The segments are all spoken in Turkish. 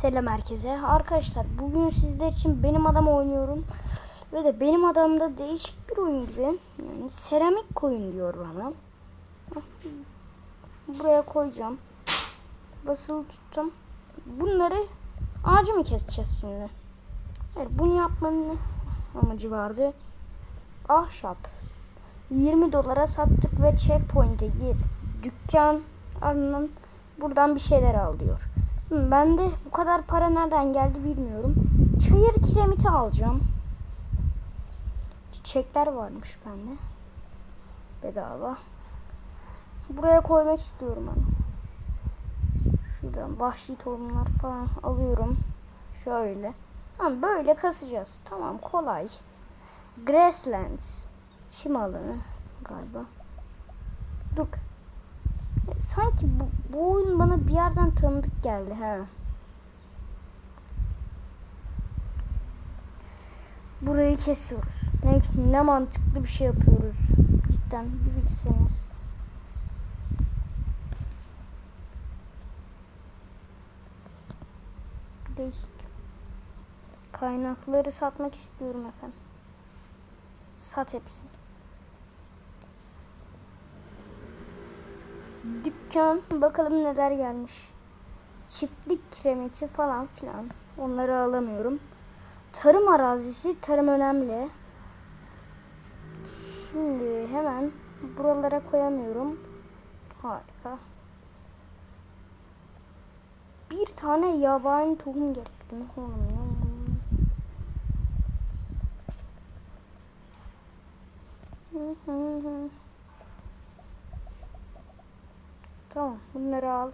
Selam herkese. Arkadaşlar bugün sizler için benim adam oynuyorum. Ve de benim adamda değişik bir oyun gibi. Yani seramik koyun diyor bana. Buraya koyacağım. Basılı tutacağım. Bunları ağacı mı keseceğiz şimdi? Evet bunu yapmanın amacı vardı? Ahşap. 20 dolara sattık ve checkpoint'e gir. Dükkan ardından buradan bir şeyler al diyor. Hı, Ben de bu kadar para nereden geldi bilmiyorum. Çayır kiremiti alacağım. Çiçekler varmış bende. Bedava. Buraya koymak istiyorum ben. Şuradan vahşi tohumlar falan alıyorum. Şöyle. Tamam böyle kasacağız. Tamam kolay. Grasslands. Çim alanı galiba. Dur. Sanki bu, bu oyun bana bir yerden tanıdık geldi ha. Burayı kesiyoruz. Ne, ne mantıklı bir şey yapıyoruz. Cidden bir bilseniz. Değişik. Kaynakları satmak istiyorum efendim. Sat hepsini. Dükkan bakalım neler gelmiş. Çiftlik kiremiti falan filan. Onları alamıyorum. Tarım arazisi tarım önemli. Şimdi hemen buralara koyamıyorum. Harika. Bir tane yabani tohum gerekli. Ne olmuyor? Hı hı hı. Tamam bunları al.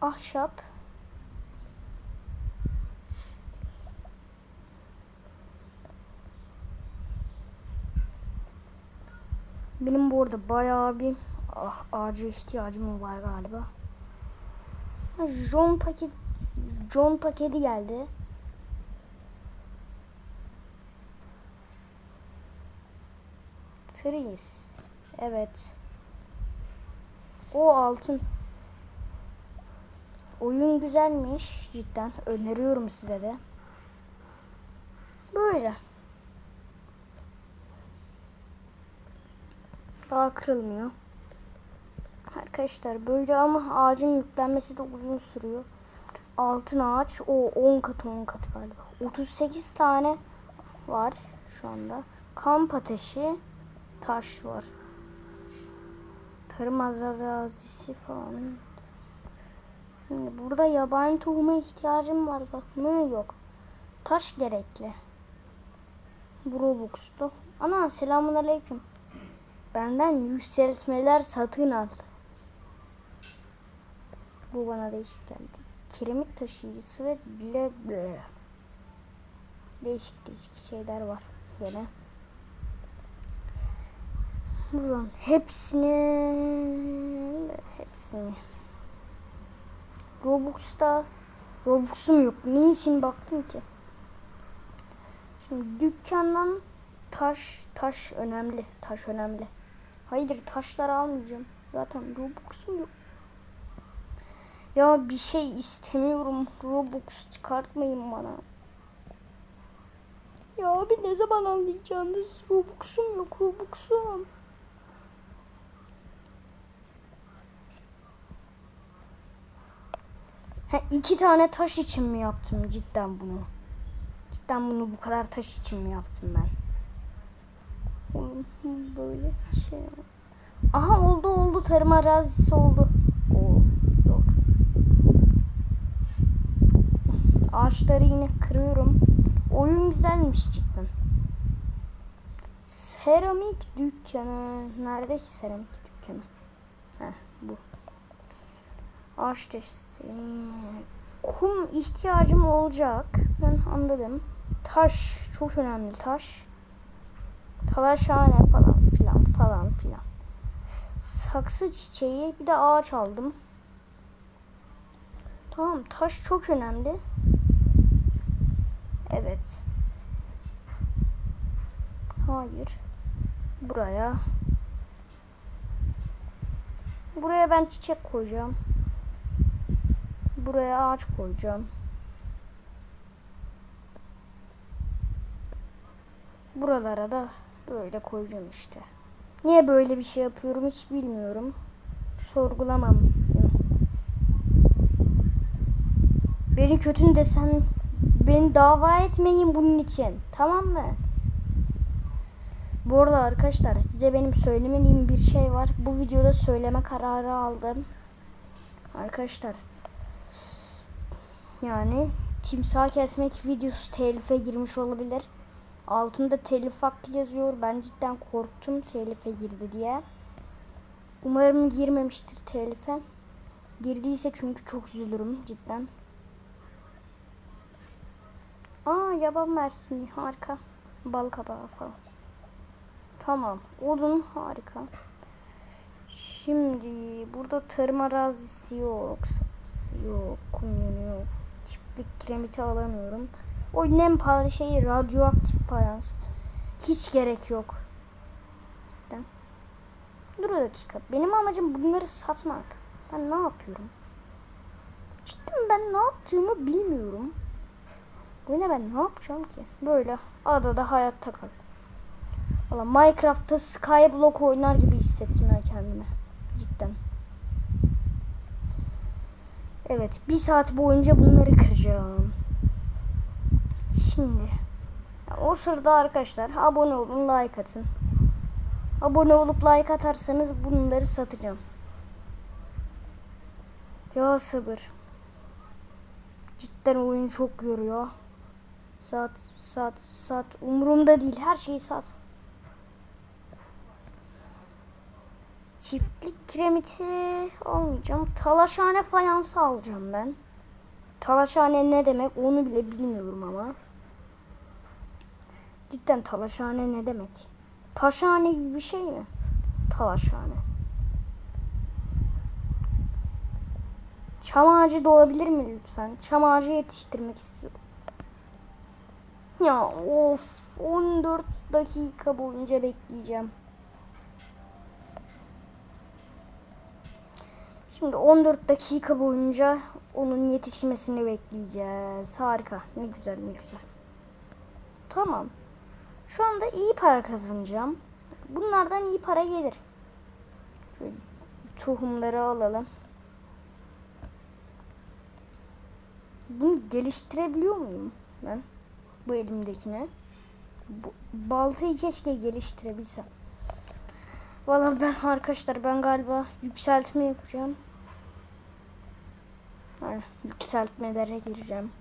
Ahşap. Benim bu arada bayağı bir ah, ağaca ihtiyacım var galiba. John paket John paketi geldi. Trees. Evet. O altın. Oyun güzelmiş cidden. Öneriyorum size de. Böyle. Daha kırılmıyor. Arkadaşlar böyle ama ağacın yüklenmesi de uzun sürüyor. Altın ağaç o 10 kat 10 kat galiba. 38 tane var şu anda. Kamp ateşi taş var. Tarım arazisi falan. Şimdi burada yabani tohuma ihtiyacım var bak mı yok. Taş gerekli. Bu Robux'tu. Ana selamun aleyküm. Benden yükseltmeler satın al. Bu bana değişik geldi. Kiremit taşıyıcısı ve bile bile. Değişik değişik şeyler var gene. Buradan hepsini hepsini Robux'ta Robux'um yok. Niçin baktım ki? Şimdi dükkandan taş taş önemli. Taş önemli. Hayır taşlar almayacağım. Zaten Robux'um yok. Ya bir şey istemiyorum. Robux çıkartmayın bana. Ya abi ne zaman anlayacaksınız? Robux'um yok Robux'um. Ha, iki tane taş için mi yaptım cidden bunu? Cidden bunu bu kadar taş için mi yaptım ben? Oğlum böyle şey. Aha oldu oldu tarım arazisi oldu. Oo zor. Ağaçları yine kırıyorum. Oyun güzelmiş cidden. Seramik dükkanı. Nerede ki seramik dükkanı? Heh bu. Ağaç taşısı. Kum ihtiyacım olacak. Ben anladım. Taş çok önemli taş. Talaşhane falan filan falan filan. Saksı çiçeği bir de ağaç aldım. Tamam taş çok önemli. Evet. Hayır. Buraya. Buraya ben çiçek koyacağım. Buraya ağaç koyacağım. Buralara da böyle koyacağım işte. Niye böyle bir şey yapıyorum hiç bilmiyorum. Sorgulamam. Beni kötü desem beni dava etmeyin bunun için. Tamam mı? Bu arada arkadaşlar size benim söylemediğim bir şey var. Bu videoda söyleme kararı aldım. Arkadaşlar yani timsah kesmek videosu telife girmiş olabilir. Altında telif hakkı yazıyor. Ben cidden korktum telife girdi diye. Umarım girmemiştir telife. Girdiyse çünkü çok üzülürüm cidden. Aa yaban mersini harika. Bal kabağı falan. Tamam. Odun harika. Şimdi burada tarım arazisi yok. Yok. Kumyonu yok. Çiftlik kiremiti alamıyorum. Oyunun en pahalı şeyi radyoaktif fayans. Hiç gerek yok. Cidden. Dur bir dakika. Benim amacım bunları satmak. Ben ne yapıyorum? Cidden ben ne yaptığımı bilmiyorum. Bu ne ben ne yapacağım ki? Böyle adada hayatta kal. Valla Minecraft'ta Skyblock oynar gibi hissettim ben kendimi. Cidden. Evet bir saat boyunca bunları kıracağım. Şimdi. O sırada arkadaşlar abone olun like atın. Abone olup like atarsanız bunları satacağım. Ya sabır. Cidden oyun çok yoruyor. Sat, sat, sat. Umurumda değil. Her şeyi sat. Çiftlik kiremiti almayacağım. Talaşhane fayansı alacağım ben. Talaşhane ne demek onu bile bilmiyorum ama. Cidden talaşhane ne demek? Taşhane gibi bir şey mi? Talaşhane. Çam ağacı da olabilir mi lütfen? Çam ağacı yetiştirmek istiyorum. Ya of 14 dakika boyunca bekleyeceğim. Şimdi 14 dakika boyunca onun yetişmesini bekleyeceğiz. Harika. Ne güzel ne güzel. Tamam. Şu anda iyi para kazanacağım. Bunlardan iyi para gelir. Şöyle tohumları alalım. Bunu geliştirebiliyor muyum ben? Bu elimdekine. Bu, baltayı keşke geliştirebilsem. Vallahi ben arkadaşlar ben galiba yükseltme yapacağım. Yani yükseltmelere gireceğim.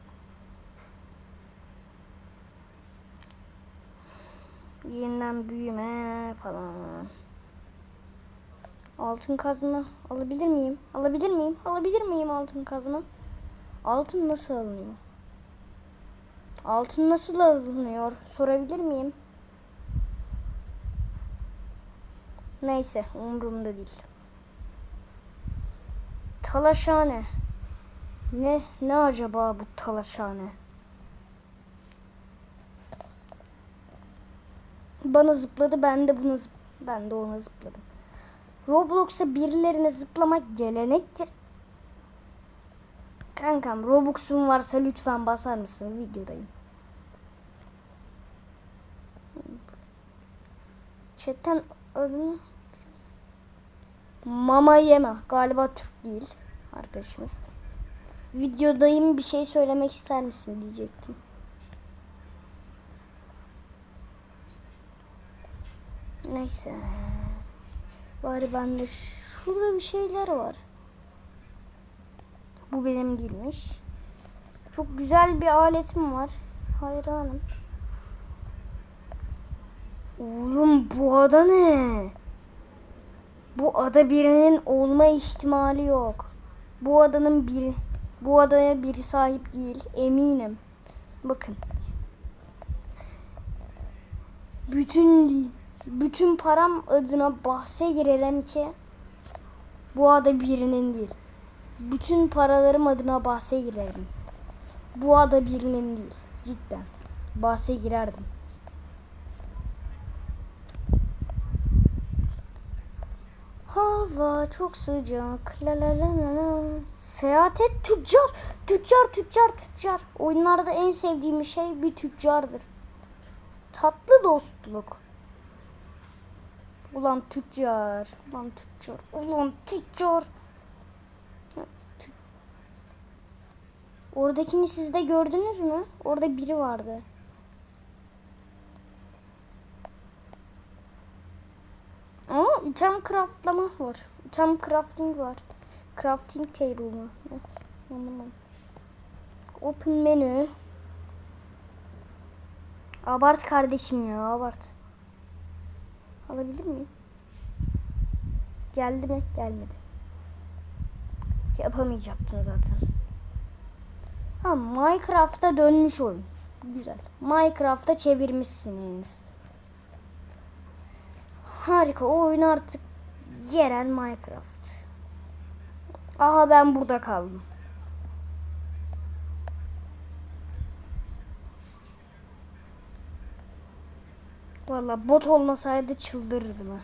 Yeniden büyüme falan. Altın kazma alabilir miyim? Alabilir miyim? Alabilir miyim altın kazma? Altın nasıl alınıyor? Altın nasıl alınıyor? Sorabilir miyim? Neyse umurumda değil. Talaşhane. Ne ne acaba bu talaşhane? Bana zıpladı ben de bunu ben de ona zıpladım. Roblox'a birilerine zıplamak gelenektir. Kankam Robux'un varsa lütfen basar mısın? Videodayım. Chatten adını Mama yeme. Galiba Türk değil arkadaşımız. Videodayım bir şey söylemek ister misin diyecektim. Neyse. Bari bende şurada bir şeyler var. Bu benim değilmiş. Çok güzel bir aletim var. Hayranım. Oğlum bu ada ne? Bu ada birinin olma ihtimali yok. Bu adanın bir bu adaya biri sahip değil eminim. Bakın. Bütün bütün param adına bahse girerim ki bu ada birinin değil. Bütün paralarım adına bahse girerim. Bu ada birinin değil. Cidden. Bahse girerdim. Hava çok sıcak. La la la la la. Seyahat et tüccar. Tüccar tüccar tüccar. Oyunlarda en sevdiğim şey bir tüccardır. Tatlı dostluk. Ulan tüccar. Ulan tüccar. Ulan tüccar. Oradakini siz de gördünüz mü? Orada biri vardı. Aa, item craftlama var. Item crafting var. Crafting table mı? Anlamadım. Open menü. Abart kardeşim ya abart. Alabilir miyim? Geldi mi? Gelmedi. Yapamayacaktım zaten. Ha Minecraft'a dönmüş oyun. Güzel. Minecraft'a çevirmişsiniz. Harika. O oyun artık yerel Minecraft. Aha ben burada kaldım. Valla bot olmasaydı çıldırırdım ha.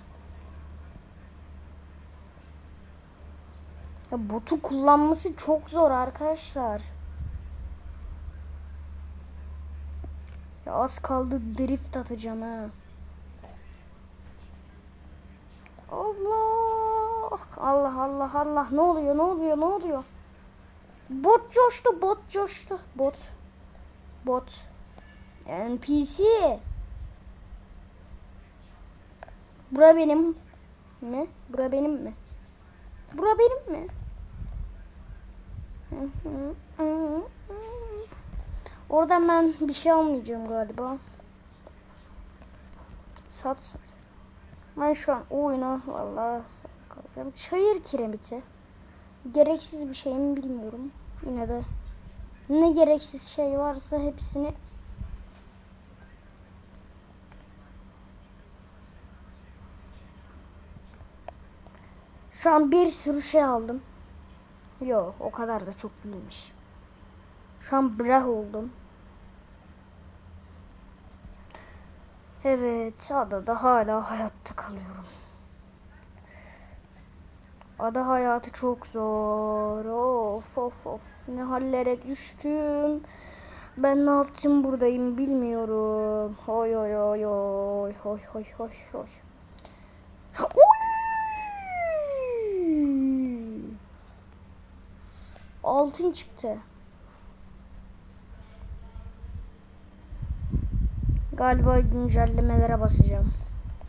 Ya botu kullanması çok zor arkadaşlar. Ya az kaldı drift atacağım ha. Allah! Allah Allah Allah ne oluyor ne oluyor ne oluyor? Bot coştu bot coştu. Bot. Bot. NPC. Bura benim mi? Bura benim mi? Bura benim mi? Oradan ben bir şey almayacağım galiba. Sat sat. Ben şu an oyuna vallahi kalacağım. Çayır kiremiti. Gereksiz bir şey mi bilmiyorum. Yine de ne gereksiz şey varsa hepsini Şu an bir sürü şey aldım. Yok o kadar da çok değilmiş. Şu an brah oldum. Evet adada hala hayatta kalıyorum. Ada hayatı çok zor. Of of of. Ne hallere düştüm. Ben ne yaptım buradayım bilmiyorum. Oy oy oy oy. Oy oy oy oy. Oy! Altın çıktı. Galiba güncellemelere basacağım.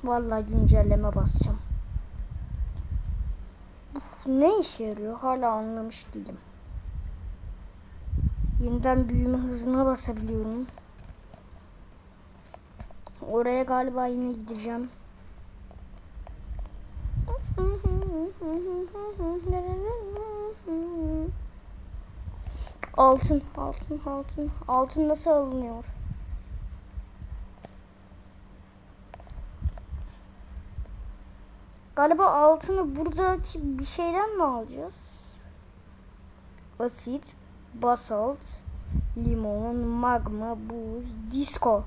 Vallahi güncelleme basacağım. Ne işe yarıyor? Hala anlamış değilim. Yeniden büyüme hızına basabiliyorum. Oraya galiba yine gideceğim. Altın, altın, altın. Altın nasıl alınıyor? Galiba altını buradaki bir şeyden mi alacağız? Asit, basalt, limon, magma, buz, disco.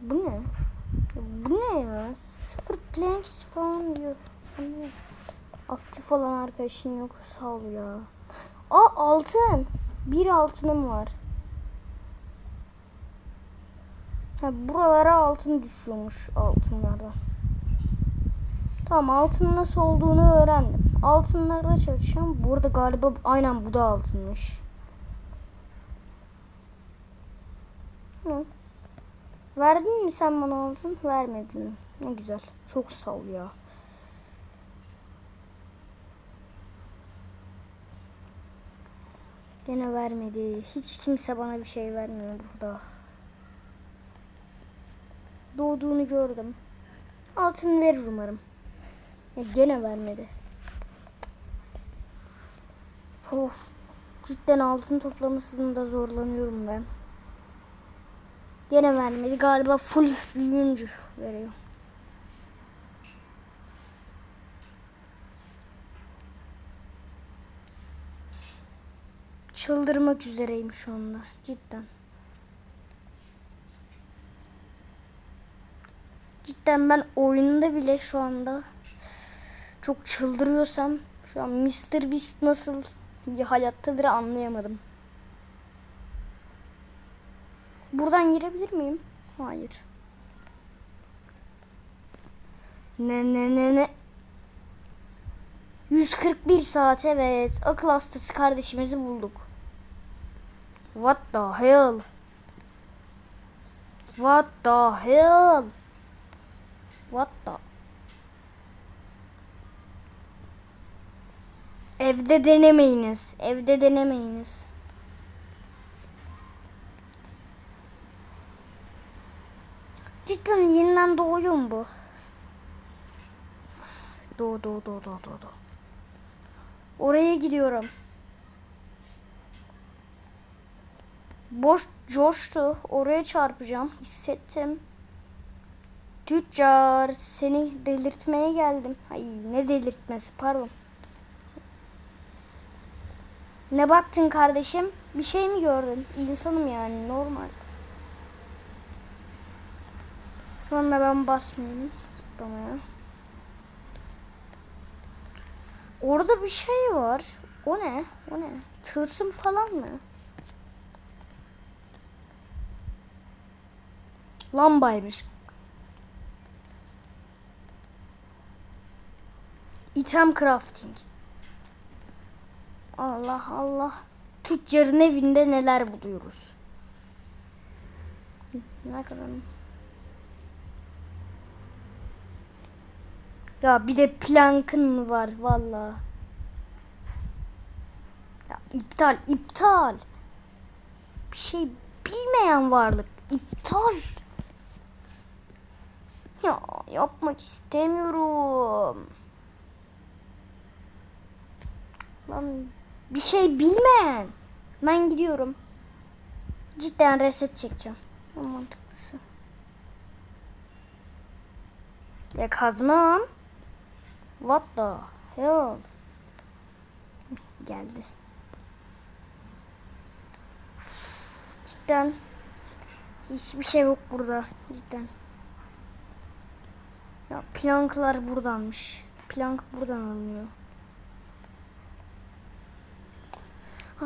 Bu ne? Bu ne ya? Sıfır planks falan diyor. Ne? Aktif olan arkadaşın yok. Sağ ol ya. Aa altın. Bir altınım var. Ha, buralara altın düşüyormuş altınlarda. Tamam altın nasıl olduğunu öğrendim. Altınlarda çalışacağım. Burada galiba aynen bu da altınmış. Hı. Verdin mi sen bana altın? Vermedin. Ne güzel. Çok sağ ol ya. Gene vermedi. Hiç kimse bana bir şey vermiyor burada. Doğduğunu gördüm. Altın verir umarım. Ya gene vermedi. Of. Cidden altın toplamasında zorlanıyorum ben. Gene vermedi. Galiba full büyüncü veriyor. Çıldırmak üzereyim şu anda. Cidden. Cidden ben oyunda bile şu anda çok çıldırıyorsam şu an Mr. Beast nasıl hayattadır anlayamadım. Buradan girebilir miyim? Hayır. Ne ne ne ne. 141 saat evet. Akıl hastası kardeşimizi bulduk. What the hell? What the hell? What the? Evde denemeyiniz. Evde denemeyiniz. Cidden yeniden doğuyor mu bu? Doğu doğu doğu doğu doğu. Oraya gidiyorum. Boş coştu. Oraya çarpacağım. Hissettim. Tüccar seni delirtmeye geldim. Ay ne delirtmesi pardon. Ne baktın kardeşim? Bir şey mi gördün? İnsanım yani normal. Şu anda ben basmıyorum zıplamaya. Orada bir şey var. O ne? O ne? Tılsım falan mı? Lambaymış. Item crafting. Allah Allah. Tüccarın evinde neler buluyoruz? Ne kadar? Ya bir de plankın mı var valla? Ya iptal, iptal. Bir şey bilmeyen varlık. iptal. Ya yapmak istemiyorum. Lan bir şey bilmeyen. Ben gidiyorum. Cidden reset çekeceğim. En mantıklısı. Ya kazmam. What the hell? Geldi. Cidden hiçbir şey yok burada. Cidden. Ya planklar buradanmış. Plank buradan alınıyor.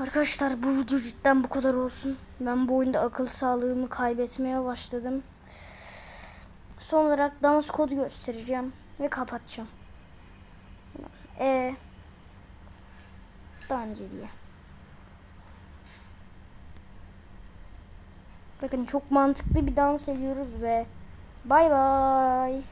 Arkadaşlar bu video cidden bu kadar olsun. Ben bu oyunda akıl sağlığımı kaybetmeye başladım. Son olarak dans kodu göstereceğim ve kapatacağım. E daha diye. Bakın çok mantıklı bir dans ediyoruz ve bay bay.